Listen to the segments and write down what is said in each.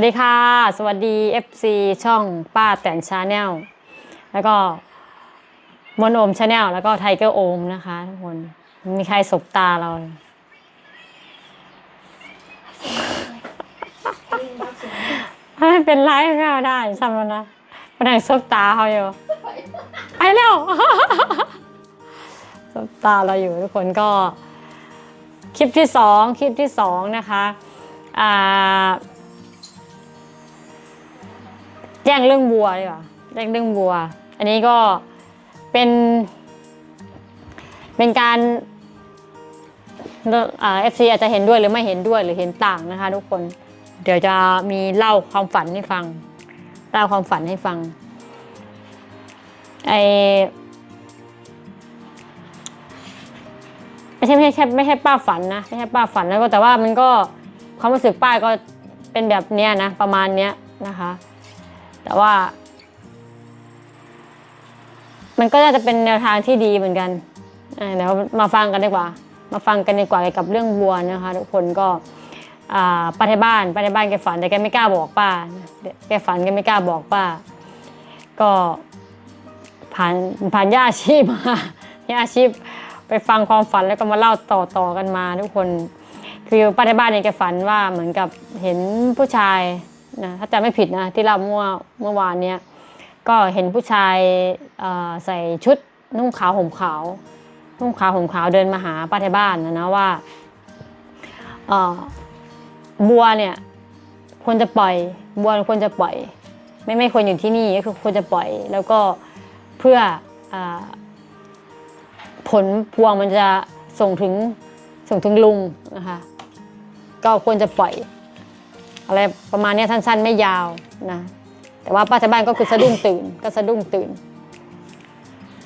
วัสดีค่ะ สวัสดี FC ช่องป้าแต่นชาแนลแล้วก็มนโอมชาแนลแล้วก็ไทเกอร์โอมนะคะทุกคนมีใครสบตาเราเลยไม่เป็นไรก็ได้ซ้ำแล้วนะมานั่งสบตาเขาอยู่ไปเร็วสบตาเราอยู่ทุกคนก็ คลิปที่สองคลิปที่สองนะคะอ่า แจ้งเรื่องบัวดีกว่าแจ้งเรื่องบัว อันนี้ก็เป็น เป็นการเอฟซีอาจจะเห็นด้วยหรือไม่เห็นด้วยหรือเห็นต่างนะคะ ทุกคน เดี๋ยวจะมีเล่าความฝันให้ฟัง เล่าความฝันให้ฟังไอไม่ใช่ไม่ใช่ไม่ใช่ป้าฝันนะไม่ใช่ป้าฝันแล้วก็แต่ว่ามันก็ความรู้สึกป้าก็เป็นแบบเนี้ยนะประมาณเนี้ยนะคะ แต่ว่า มันก็น่าจะเป็นแนวทางที่ดีเหมือนกันเอ่อเดี๋ยวมาฟังกันดีกว่า มาฟังกันดีกว่าเกี่ยวกับเรื่องบัวนะคะทุกคนก็ป้าที่บ้านป้าที่บ้านแกฝันแต่แกไม่กล้าบอกป้า แกฝันแกไม่กล้าบอกป้า ก็ผ่านผ่านย่าอาชีพมาย่าอาชีพไปฟังความฝันแล้วก็มาเล่าต่อต่อกันมา ทุกคน คือป้าที่บ้านเนี่ยแกฝันว่าเหมือนกับเห็นผู้ชาย นะถ้าจำไม่ผิดนะที่เราเมื่อเมื่อวานเนี้ยก็เห็นผู้ชายใส่ชุดนุ่งขาวห่มขาวนุ่งขาวห่มขาวเดินมาหาป้าที่บ้านนะนะว่าบัวเนี่ยควรจะปล่อยบัวควรจะปล่อย ไม่ไม่ควรอยู่ที่นี่ก็คือควรจะปล่อย แล้วก็เพื่ออผลพวงมันจะส่งถึงส่งถึงลุงนะคะก็ควรจะปล่อย อะไรประมาณนี้สั้น ๆ ไม่ยาวนะแต่ว่าป้าชาวบ้านก็คือสะดุ้งตื่น ก็สะดุ้งตื่น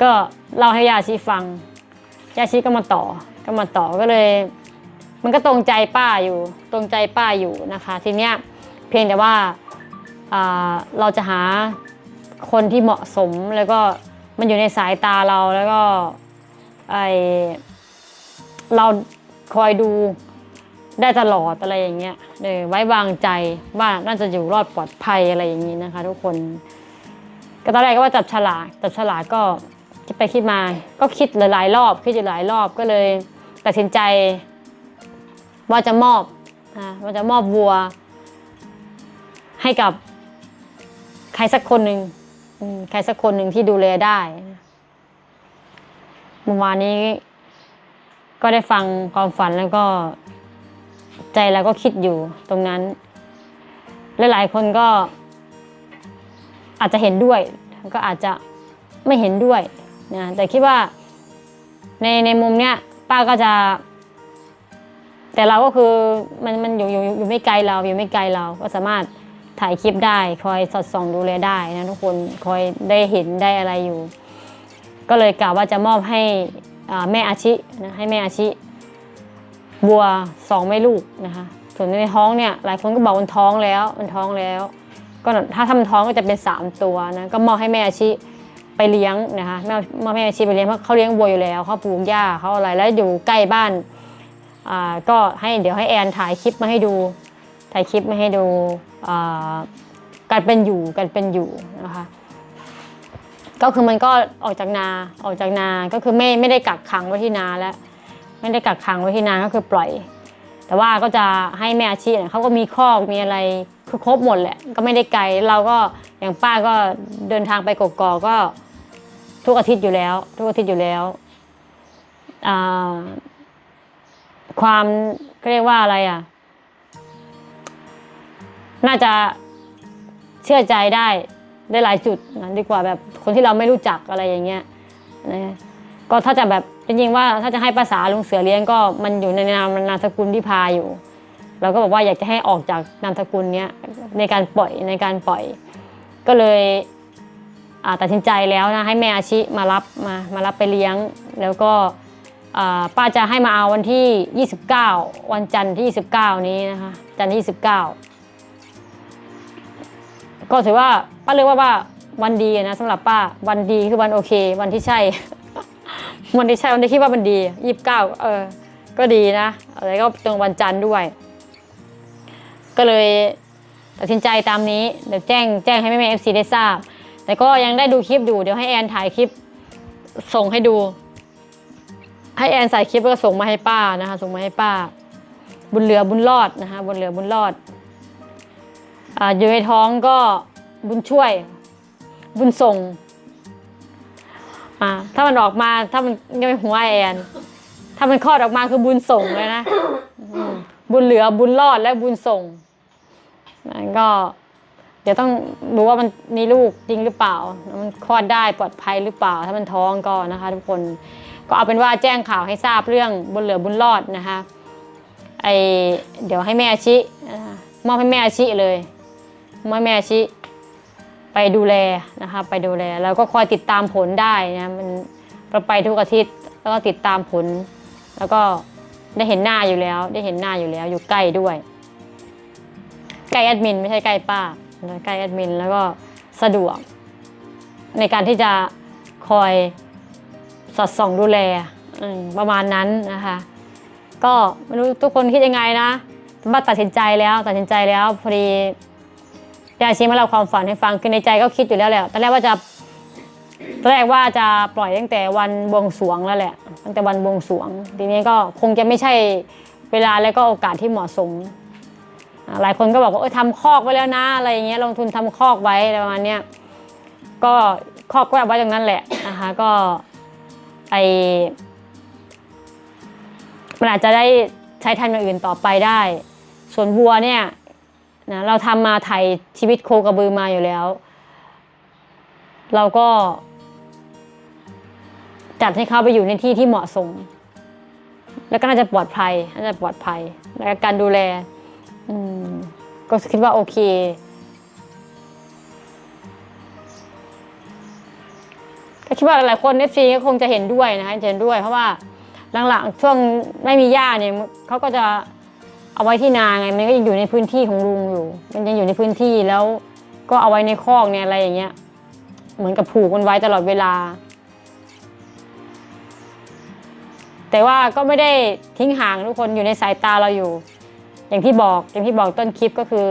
ก็เล่าให้ยาชีฟังยาชีก็มาต่อ ก็มาต่อก็เลย มันก็ตรงใจป้าอยู่ ตรงใจป้าอยู่นะคะ ทีเนี้ยเพียงแต่ว่าอ่าเราจะหาคนที่เหมาะสมแล้วก็มันอยู่ในสายตาเราแล้วก็ไอเราคอยดู ได้ตลอดอะไรอย่างเงี้ยเออไว้วางใจว่าน่าจะอยู่รอดปลอดภัยอะไรอย่างนี้นะคะ ทุกคน ก็ตอนแรกก็ว่าจับฉลากจับฉลากก็คิดไปคิดมา ก็คิดหลายๆรอบคิดอยู่หลายรอบก็เลยตัดสินใจ ว่าจะมอบนะว่าจะมอบวัว ให้กับ ใครสักคนหนึ่งใครสักคนหนึ่งที่ดูแลได้เมื่อวานนี้ก็ได้ฟังความฝันแล้วก็ ใจเราก็คิดอยู่ตรงนั้น หลายๆคนก็อาจจะเห็นด้วย ก็อาจจะไม่เห็นด้วยนะแต่คิดว่าในในมุมเนี้ยป้าก็จะ แต่เราก็คือมันมันอยู่อยู่อยู่ไม่ไกลเราอยู่ไม่ไกลเราก็สามารถถ่ายคลิปได้คอยสอดส่องดูแลได้นะทุกคนคอยได้เห็นได้อะไรอยู่ ก็เลยกล่าวว่าจะมอบให้แม่อาชินะให้แม่อาชิ วัวสองแม่ลูกนะคะ ส่วนในท้องเนี่ยหลายคนก็บอกมันท้องแล้วมันท้องแล้ว ก็ถ้าทำท้องก็จะเป็นสามตัวนะก็มอบให้แม่อาชิไปเลี้ยงนะคะแม่มอบให้แม่อาชิไปเลี้ยงเพราะเขาเลี้ยงวัวอยู่แล้วเขาปลูกหญ้าเขาอะไรแล้วอยู่ใกล้บ้านอ่าก็ให้เดี๋ยวให้แอนถ่ายคลิปมาให้ดูถ่ายคลิปมาให้ดูอ่าการเป็นอยู่การเป็นอยู่นะคะก็คือมันก็ออกจากนาออกจากนา ก็คือไม่ไม่ได้กักขังไว้ที่นาแล้ว ไม่ได้กักขังไว้ที่นาก็คือปล่อย แต่ว่าก็จะให้แม่อาชีพเนี่ยเขาก็มีคอกมีอะไรคือครบหมดแหละก็ไม่ได้ไกลเราก็อย่างป้าก็เดินทางไปกกอกก็ทุกอาทิตย์อยู่แล้ว ทุกอาทิตย์อยู่แล้วความเรียกว่าอะไรอะ น่าจะเชื่อใจได้ได้หลายจุดนะดีกว่าแบบคนที่เราไม่รู้จักอะไรอย่างเงี้ยนะก็ถ้าจะแบบ จริงๆว่าถ้าจะให้ภาษาลุงเสือเลี้ยงก็มันอยู่ในนามนามสกุลที่พาอยู่ เราก็บอกว่าอยากจะให้ออกจากนามสกุลเนี้ยในการปล่อยในการปล่อย ก็เลยตัดสินใจแล้วนะให้แม่อาชิมารับมามารับไปเลี้ยง แล้วก็ป้าจะให้มาเอาวันที่ 29 วันจันทร์ที่ 29 นี้นะคะจันทร์ที่ 29 ก็ถือว่าป้าเรียกว่าว่าวันดีนะสำหรับป้าวันดีคือวันโอเค วันที่ใช่ วันที่ใช่วันที่คิดว่ามันดียี่สิบเก้าเออ ก็ดีนะอะไรก็ตรงวันจันทร์ด้วย ก็เลยตัดสินใจตามนี้เดี๋ยวแจ้งแจ้งให้แม่แม่เอฟซีได้ทราบ แต่ก็ยังได้ดูคลิปอยู่เดี๋ยวให้แอนถ่ายคลิปส่งให้ดู ให้แอนใส่คลิปแล้วก็ส่งมาให้ป้านะคะ ส่งมาให้ป้า บุญเหลือบุญรอดนะคะบุญเหลือบุญรอดอาอยู่ในท้องก็บุญช่วย บุญส่ง อ่าถ้ามันออกมาถ้ามันยังไม่หัวแอนถ้ามันคลอดออกมาคือบุญส่งเลยนะบุญเหลือบุญรอดและบุญส่งมันก็ เดี๋ยวต้องดูว่ามันมีลูกจริงหรือเปล่า มันคลอดได้ปลอดภัยหรือเปล่า ถ้ามันท้องก็นะคะ ทุกคนก็เอาเป็นว่าแจ้งข่าวให้ทราบเรื่องบุญเหลือบุญรอดนะคะไอเดี๋ยวให้แม่อาชิมอบให้แม่อาชิเลยมอบให้แม่อาชิ ไปดูแลนะคะไปดูแลแล้วก็คอยติดตามผลได้นะมันเราไปทุกอาทิตย์แล้วก็ติดตามผล แล้วก็ได้เห็นหน้าอยู่แล้ว ได้เห็นหน้าอยู่แล้ว อยู่ใกล้ด้วยใกล้แอดมินไม่ใช่ใกล้ป้าใกล้แอดมินแล้วก็สะดวก ในการที่จะคอยสอดส่องดูแลประมาณนั้นนะคะ ก็ไม่รู้ทุกคนคิดยังไงนะบ้าตัดสินใจแล้วตัดสินใจแล้วพอดี ยาชีมาเล่าความฝันให้ฟังคือในใจก็คิดอยู่แล้วแหละตอนแรกว่าจะตอนแรกว่าจะปล่อยตั้งแต่วันบวงสรวงแล้วแหละ ตั้งแต่วันบวงสรวง ทีนี้ก็คงจะไม่ใช่เวลาและก็โอกาสที่เหมาะสม หลายคนก็บอกว่าเออทำคอกไว้แล้วนะอะไรอย่างเงี้ยลงทุนทำคอกไว้อะไรประมาณเนี้ยก็คอกก็ไว้ตรงนั้นแหละนะคะก็ไอมันอาจจะได้ใช้ทำอย่างอื่นต่อไปได้ ส่วนวัวเนี่ย นะเราทำมาไถชีวิตโคกระบือมาอยู่แล้ว เราก็ จัดให้เขาไปอยู่ในที่ที่เหมาะสม แล้วก็น่าจะปลอดภัยน่าจะปลอดภัย แล้วก็การดูแลก็คิดว่าโอเคก็คิดว่าหลายคนเอฟซีก็คงจะเห็นด้วยนะคะเห็นด้วยเพราะว่าหลังๆช่วงไม่มีหญ้าเนี่ยเขาก็จะ เอาไว้ที่นาไงมันก็ยังอยู่ในพื้นที่ของลุงอยู่ มันยังอยู่ในพื้นที่แล้วก็เอาไว้ในคอกเนี่ยอะไรอย่างเงี้ย เหมือนกับผูกมันไว้ตลอดเวลา แต่ว่าก็ไม่ได้ทิ้งห่างทุกคนอยู่ในสายตาเราอยู่ อย่างที่บอกอย่างที่บอกต้นคลิปก็คือ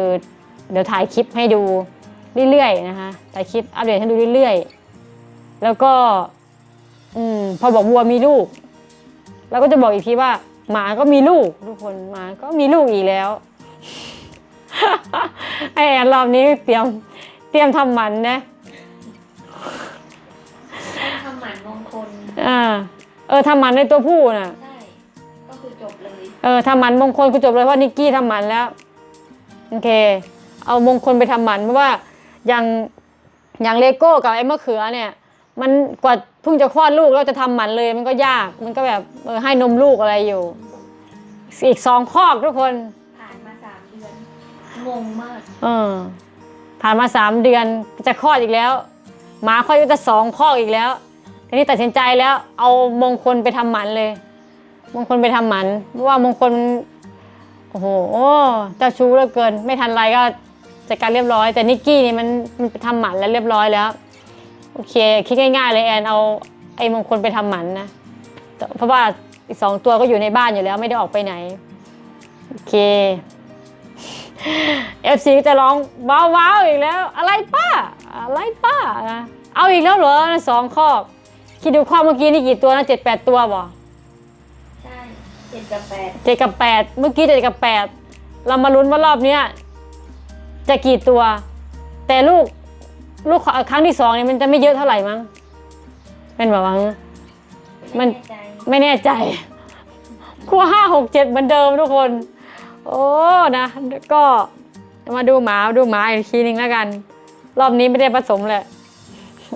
เดี๋ยวถ่ายคลิปให้ดูเรื่อยๆนะคะถ่ายคลิปอัปเดตให้ดูเรื่อยๆ แล้วก็ อืมพอบอกวัวมีลูกเราก็จะบอกอีกทีว่า หมาก็มีลูกทุกคนหมาก็มีลูกอีกแล้วไอแอนรอบนี้เตรียมเตรียมทำหมันนะทำหมันมงคลอ่าเออทำหมันในตัวผู้น่ะใช่ก็คือจบเลยเออทำหมันมงคลกูจบเลยเพราะนิกกี้ทำหมันแล้วโอเค เอามงคลไปทำหมันเพราะว่าอย่างอย่างเลโก้กับไอ้มะเขือเนี่ย มันกว่า เพิ่งจะคลอดลูกแล้วจะทำหมันเลย มันก็ยากมันก็แบบเออให้นมลูกอะไรอยู่ อีกสองคอกทุกคนผ่านมาสามเดือนงงมากเออผ่านมาสามเดือนจะคลอดอีกแล้วหมาคลอดก็จะสองคลอดอีกแล้วทีนี้ตัดสินใจแล้วเอามงคลไปทำหมันเลย มงคลไปทำหมันเพราะว่ามงคลโอ้โหเจ้าชู้เหลือเกิน ไม่ทันไรก็จัดการเรียบร้อย แต่นิกกี้นี่มันมันไปทำหมันแล้วเรียบร้อยแล้ว โอเค คิดง่ายๆเลยแอนเอาไอ้มงคลไปทำหมันนะแต่เพราะว่าอีกสองตัวก็อยู่ในบ้านอยู่แล้วไม่ได้ออกไปไหน โอเคเอฟซีจะร้องว้าวว้าวอีกแล้ว อะไรป้า อะไรป้านะเอาอีกแล้วเหรอสองข้อคิดดูข้อเมื่อกี้นี่กี่ตัวนะเจ็ดแปดตัวบ่ใช่เจ็ดกับแปดเจ็ดกับแปดเมื่อกี้เจ็ดกับแปดเรามาลุ้นว่ารอบเนี้ยจะกี่ตัว แต่ลูก ลูกครั้งที่สองเนี่ยมันจะไม่เยอะเท่าไหร่มั้งเป็นแบบว่ามันไแใจไม่แน่ใจคู่ห้าหกเจ็ดเหมือนเดิมทุกคน โอ้นะก็มาดูหมาดูหมาอีกทีนึงแล้วกัน รอบนี้ไม่ได้ผสมแหละ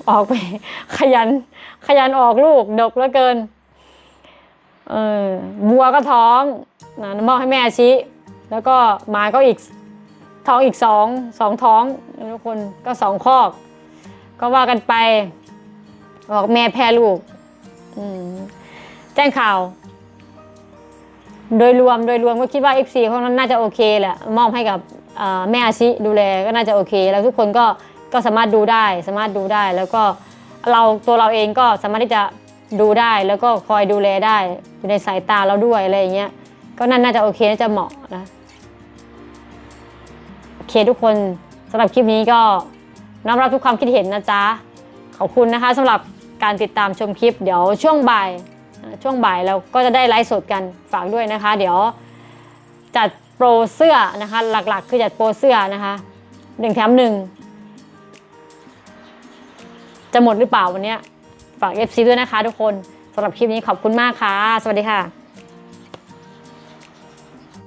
ออกไป ขยัน ขยันออกลูกดกเหลือเกิน เออบัวก็ท้องนะมอบให้แม่ชี้แล้วก็หมาก็อีก ท้องอีกสองสองท้องทุกคนก็สองคอก ก็ว่ากันไปบอกแม่แพ้ลูกแจ้งข่าว โดยรวมโดยรวมก็คิดว่า FC เขาน่าจะโอเคแหละมอบให้กับแม่อาชิดูแลก็น่าจะโอเค แล้วทุกคนก็ก็สามารถดูได้ สามารถดูได้ แล้วก็เราตัวเราเองก็สามารถที่จะดูได้แล้วก็คอยดูแลได้อยู่ในสายตาเราด้วยอะไรอย่างเงี้ยก็นั่นน่าจะโอเคน่าจะเหมาะนะ เคทุกคนสำหรับคลิปนี้ก็น้อมรับทุกความคิดเห็นนะจ๊ะ ขอบคุณนะคะสำหรับการติดตามชมคลิป เดี๋ยวช่วงบ่ายช่วงบ่ายเราก็จะได้ไลฟ์สดกันฝากด้วยนะคะ เดี๋ยวจัดโปรเสื้อนะคะ หลักๆ คือจัดโปรเสื้อนะคะหนึ่งแถมหนึ่งจะหมดหรือเปล่าวันนี้ฝาก FC ด้วยนะคะทุกคนสำหรับคลิปนี้ขอบคุณมากค่ะ สวัสดีค่ะ